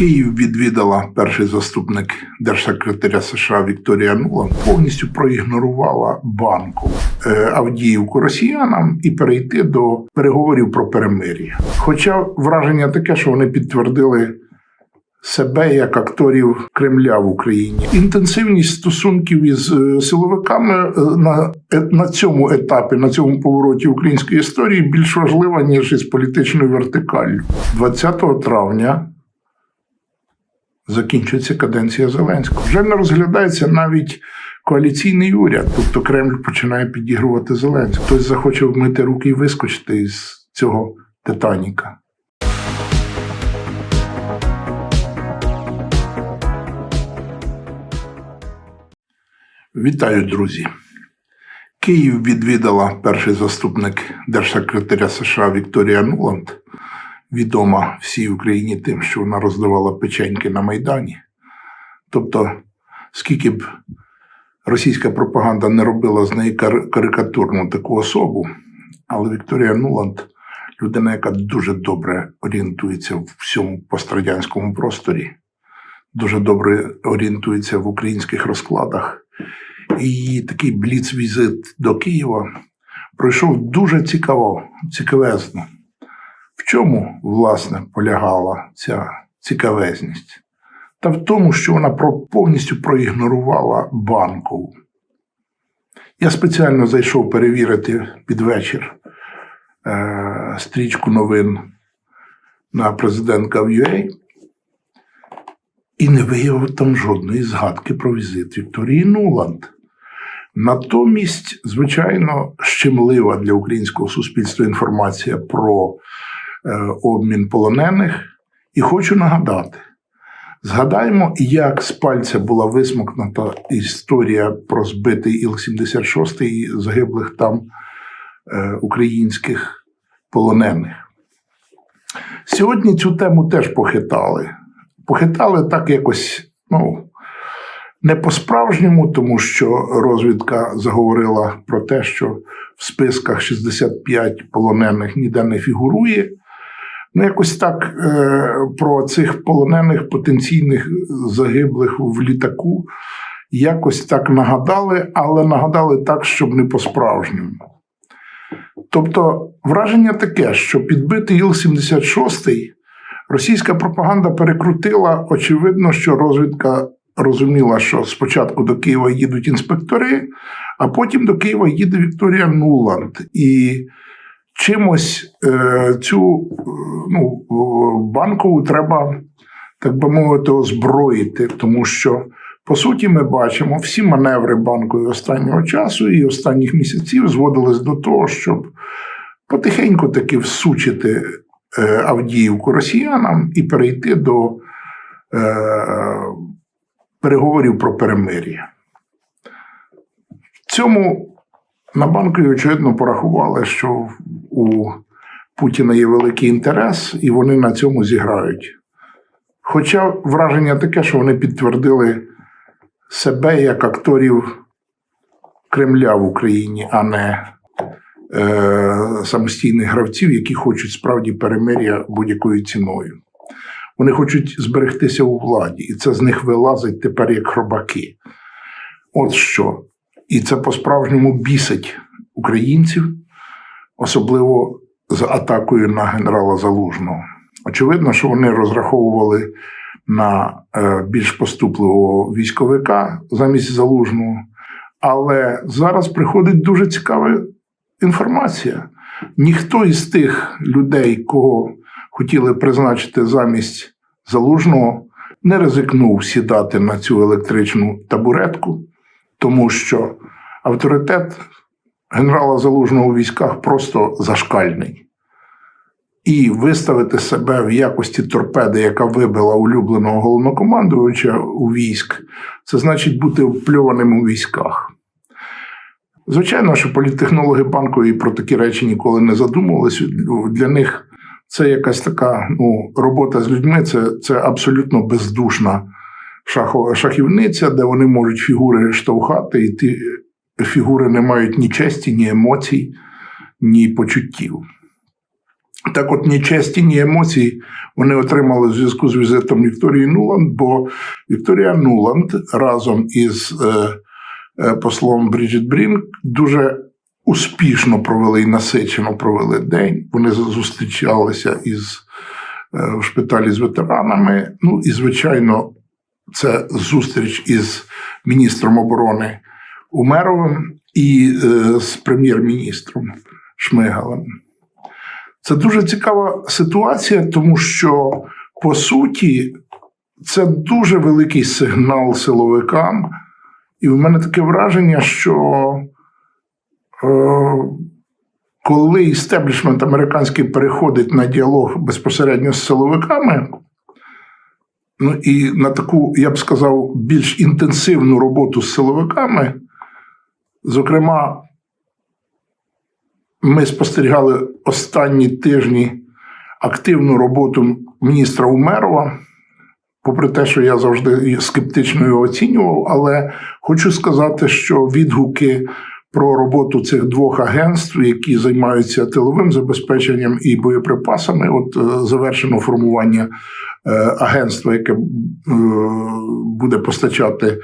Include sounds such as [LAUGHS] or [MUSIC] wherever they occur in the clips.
Київ відвідала перший заступник держсекретаря США Вікторія Нуланд, повністю проігнорувала банку е, Авдіївку росіянам і перейти до переговорів про перемир'я. Хоча враження таке, що вони підтвердили. Себе як акторів Кремля в Україні інтенсивність стосунків із е, силовиками е, на, на цьому етапі, на цьому повороті української історії більш важлива ніж із політичною вертикаллю. 20 травня закінчується каденція Зеленського. Вже не розглядається навіть коаліційний уряд, тобто Кремль починає підігрувати Зеленського. Хтось захоче вмити руки і вискочити із цього Титаніка. Вітаю, друзі. Київ відвідала перший заступник держсекретаря США Вікторія Нуланд, відома всій Україні тим, що вона роздавала печеньки на Майдані. Тобто, скільки б російська пропаганда не робила з неї кар- карикатурну таку особу, але Вікторія Нуланд людина, яка дуже добре орієнтується в всьому пострадянському просторі, дуже добре орієнтується в українських розкладах. І її такий бліц-візит до Києва пройшов дуже цікаво, цікавезно. В чому, власне, полягала ця цікавезність? Та в тому, що вона повністю проігнорувала банкову. Я спеціально зайшов перевірити під вечір е, стрічку новин на президентка UA і не виявив там жодної згадки про візит Вікторії Нуланд. Натомість, звичайно, щемлива для українського суспільства інформація про обмін полонених. І хочу нагадати: згадаємо, як з пальця була висмокнута історія про збитий Іл-76 і загиблих там е, українських полонених. Сьогодні цю тему теж похитали. Похитали так якось, ну, не по-справжньому, тому що розвідка заговорила про те, що в списках 65 полонених ніде не фігурує. Ну, якось так е, про цих полонених потенційних загиблих в літаку якось так нагадали, але нагадали так, щоб не по-справжньому. Тобто, враження таке, що підбитий Іл-76 російська пропаганда перекрутила, очевидно, що розвідка розуміла, що спочатку до Києва їдуть інспектори, а потім до Києва їде Вікторія Нуланд. І чимось е, цю е, ну, банкову треба, так би мовити, озброїти, тому що. По суті, ми бачимо, всі маневри банкові останнього часу і останніх місяців зводились до того, щоб потихеньку таки всучити е, Авдіївку росіянам і перейти до е, переговорів про перемир'я. В цьому на банкові, очевидно, порахували, що у Путіна є великий інтерес, і вони на цьому зіграють. Хоча враження таке, що вони підтвердили себе як акторів Кремля в Україні, а не е, самостійних гравців, які хочуть справді перемир'я будь-якою ціною. Вони хочуть зберегтися у владі, і це з них вилазить тепер як хробаки. От що. І це по-справжньому бісить українців, особливо з атакою на генерала Залужного. Очевидно, що вони розраховували на е, більш поступливого військовика замість залужного. Але зараз приходить дуже цікава інформація. Ніхто із тих людей, кого хотіли призначити замість залужного, не ризикнув сідати на цю електричну табуретку, тому що авторитет генерала залужного у військах просто зашкальний. І виставити себе в якості торпеди, яка вибила улюбленого головнокомандувача у військ, це значить бути впльованим у військах. Звичайно, що політтехнологи банкові про такі речі ніколи не задумувалися. Для них це якась така ну, робота з людьми, це, це абсолютно бездушна шахова шахівниця, де вони можуть фігури штовхати, і ті фігури не мають ні честі, ні емоцій, ні почуттів. Так от ні честі, ні емоцій вони отримали в зв'язку з візитом Вікторії Нуланд, бо Вікторія Нуланд разом із е, е, послом Бріджит Брінк дуже успішно провели і насичено провели день. Вони зустрічалися із е, в шпиталі з ветеранами. Ну і, звичайно, це зустріч із міністром оборони Умеровим і е, з прем'єр-міністром Шмигалем. Це дуже цікава ситуація, тому що по суті це дуже великий сигнал силовикам, і в мене таке враження, що е, коли істеблішмент американський переходить на діалог безпосередньо з силовиками, ну і на таку, я б сказав, більш інтенсивну роботу з силовиками, зокрема, ми спостерігали останні тижні активну роботу міністра Умерова, попри те, що я завжди скептично його оцінював, але хочу сказати, що відгуки про роботу цих двох агентств, які займаються тиловим забезпеченням і боєприпасами, от е, завершено формування е, агентства, яке е, буде постачати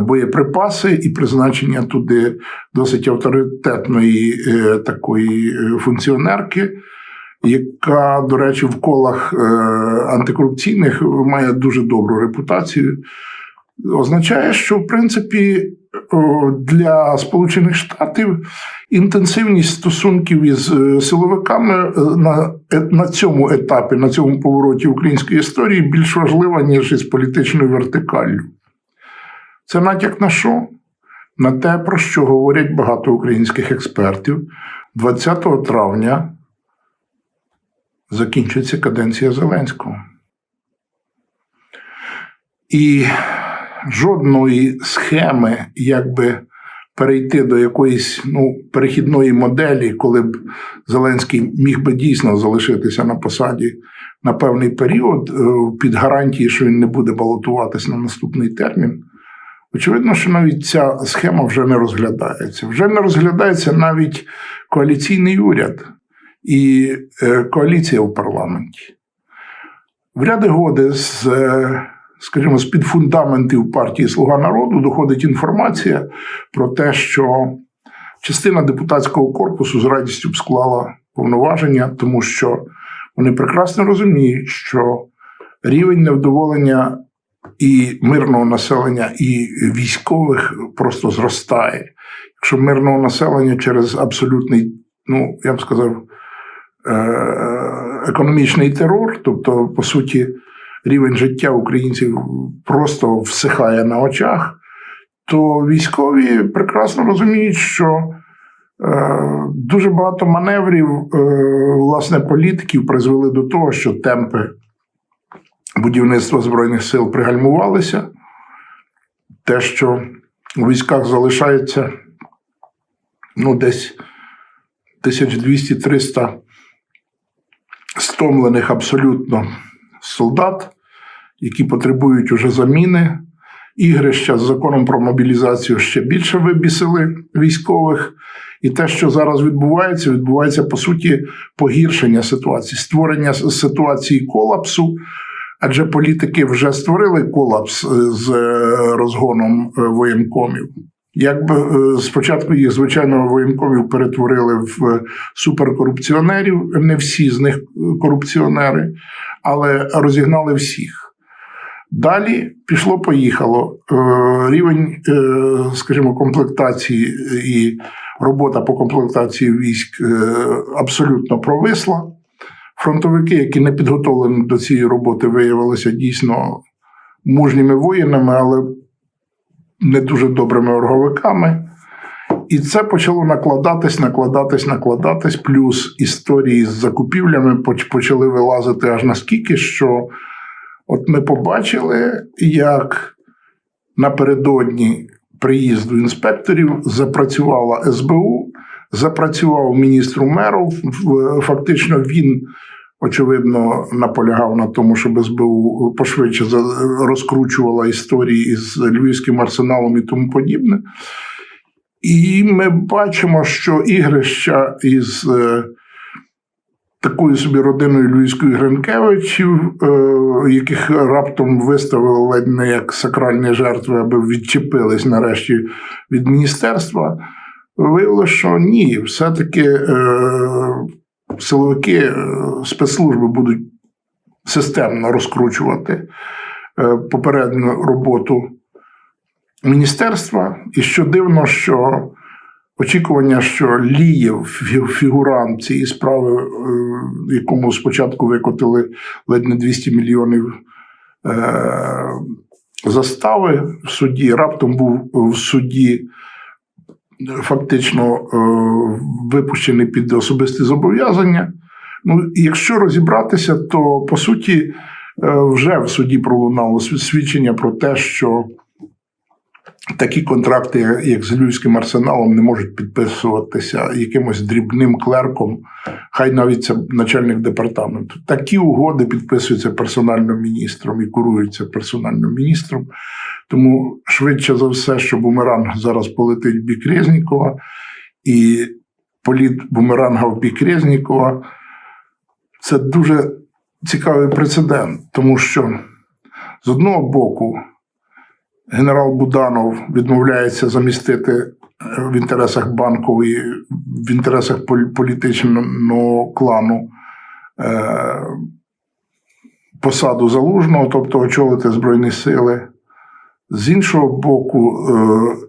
боєприпаси і призначення туди досить авторитетної такої функціонерки. Яка, до речі, в колах антикорупційних має дуже добру репутацію, означає, що в принципі для Сполучених Штатів інтенсивність стосунків із е, силовиками е, на е, на цьому етапі, на цьому повороті української історії більш важлива, ніж із політичною вертикаллю. Це натяк на що? На те, про що говорять багато українських експертів. 20 травня закінчується каденція Зеленського. І жодної схеми, як би перейти до якоїсь ну, перехідної моделі, коли б Зеленський міг би дійсно залишитися на посаді на певний період, е, під гарантії, що він не буде балотуватися на наступний термін. Очевидно, що навіть ця схема вже не розглядається. Вже не розглядається навіть коаліційний уряд і е, коаліція у парламенті. В ряди годи з е, скажімо, з під фундаментів партії Слуга народу доходить інформація про те, що частина депутатського корпусу з радістю б склала повноваження, тому що вони прекрасно розуміють, що рівень невдоволення і мирного населення, і військових просто зростає. Якщо мирного населення через абсолютний, ну я б сказав, е, економічний терор, тобто, по суті, рівень життя українців просто всихає на очах, то військові прекрасно розуміють, що е, дуже багато маневрів е, власне політиків призвели до того, що темпи будівництва Збройних сил пригальмувалися. Те, що у військах залишається ну, десь 1200-300 стомлених абсолютно солдат, які потребують уже заміни. Ігрища з законом про мобілізацію ще більше вибісили військових. І те, що зараз відбувається, відбувається по суті погіршення ситуації, створення ситуації колапсу. Адже політики вже створили колапс е, з е, розгоном е, воєнкомів. Якби спочатку їх, звичайно, воєнкомів перетворили в суперкорупціонерів, не всі з них корупціонери, але розігнали всіх. Далі пішло-поїхало. Е, рівень, е, скажімо, комплектації і робота по комплектації військ е, абсолютно провисла. Фронтовики, які не підготовлені до цієї роботи, виявилися дійсно мужніми воїнами, але не дуже добрими орговиками. І це почало накладатись, накладатись, накладатись. Плюс історії з закупівлями почали вилазити аж наскільки, що От ми побачили, як напередодні приїзду інспекторів запрацювала СБУ, запрацював міністр Умеров. Фактично, він, очевидно, наполягав на тому, щоб СБУ пошвидше розкручувала історії із львівським арсеналом і тому подібне. І ми бачимо, що ігрища із е, такою собі родиною Львівської Гринкевичів, е, яких раптом виставили ледь не як сакральні жертви, аби відчепились нарешті від міністерства. Виявилося, що ні, все-таки е, силовики е, спецслужби будуть системно розкручувати попередню роботу міністерства. І що дивно, що очікування, що Лієв, фі- фігурант цієї справи, е, якому спочатку викотили ледь не 200 мільйонів е, застави в суді, раптом був в суді фактично е, випущений під особисті зобов'язання. Ну, якщо розібратися, то по суті вже в суді пролунало свідчення про те, що такі контракти, як з Львівським арсеналом, не можуть підписуватися якимось дрібним клерком, хай навіть це начальник департаменту. Такі угоди підписуються персональним міністром і куруються персональним міністром. Тому швидше за все, що бумеранг зараз полетить в бік Резнікова, і політ бумеранга в бік Резнікова це дуже цікавий прецедент, тому що з одного боку генерал Буданов відмовляється замістити е, в інтересах банкової, в інтересах полі- політичного клану е, посаду залужного, тобто очолити Збройні сили. З іншого боку,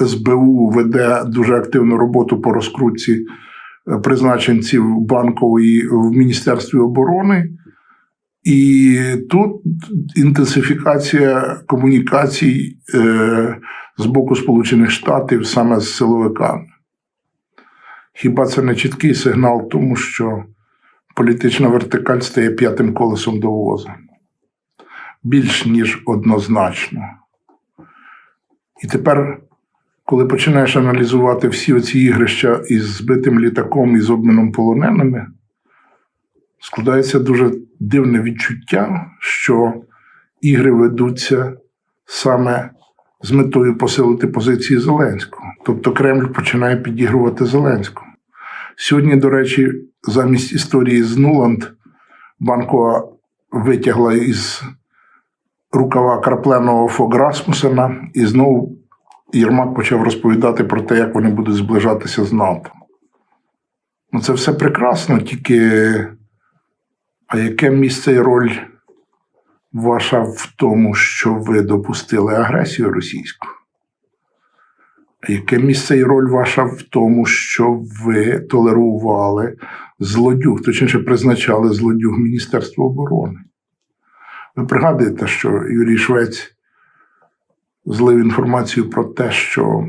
е, СБУ веде дуже активну роботу по розкрутці призначенців банкової в Міністерстві оборони. І тут інтенсифікація комунікацій е, з боку Сполучених Штатів саме з силовиками. Хіба це не чіткий сигнал тому, що політична вертикаль стає п'ятим колесом до воза? Більш ніж однозначно. І тепер, коли починаєш аналізувати всі оці ігрища із збитим літаком і з обміном полоненими, складається дуже дивне відчуття, що ігри ведуться саме з метою посилити позиції Зеленського. Тобто Кремль починає підігрувати Зеленському. Сьогодні, до речі, замість історії з Нуланд Банкова витягла із рукава крапленого Фог Расмусена, і знову Єрмак почав розповідати про те, як вони будуть зближатися з НАТО. Ну, це все прекрасно, тільки а яке місце і роль ваша в тому, що ви допустили агресію російську? А яке місце і роль ваша в тому, що ви толерували злодюг, точніше призначали злодюг Міністерства оборони? Ви пригадуєте, що Юрій Швець злив інформацію про те, що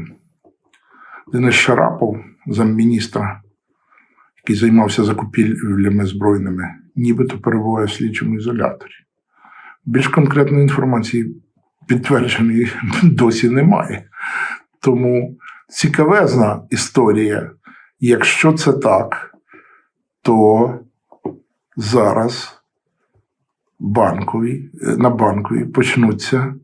Денис Шарапов, замміністра, який займався закупівлями збройними, нібито перебуває в слідчому ізоляторі. Більш конкретної інформації підтвердженої [LAUGHS] досі немає. Тому цікавезна історія. Якщо це так, то зараз банкові, е, на банковій почнуться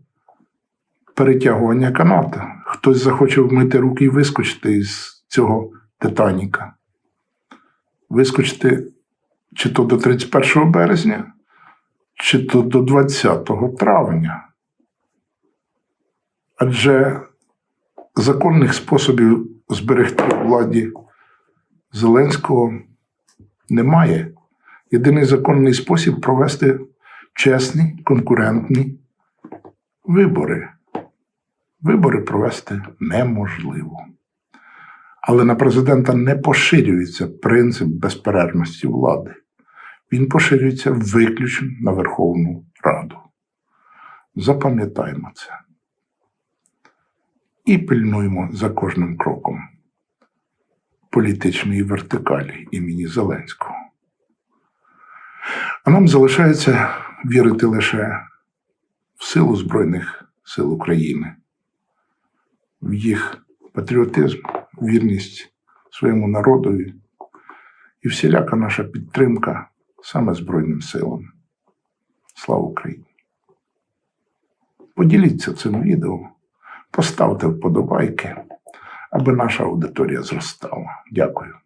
перетягування каната. Хтось захоче вмити руки і вискочити із цього Титаніка. Вискочити чи то до 31 березня, чи то до 20 травня. Адже законних способів зберегти владі Зеленського немає. Єдиний законний спосіб провести чесні, конкурентні вибори. Вибори провести неможливо. Але на президента не поширюється принцип безперервності влади. Він поширюється виключно на Верховну Раду. Запам'ятаємо це. І пильнуємо за кожним кроком політичної вертикалі імені Зеленського. А нам залишається вірити лише в силу Збройних сил України, в їх патріотизм, вірність своєму народові і всіляка наша підтримка саме Збройним силам. Слава Україні! Поділіться цим відео, поставте вподобайки, аби наша аудиторія зростала. Дякую.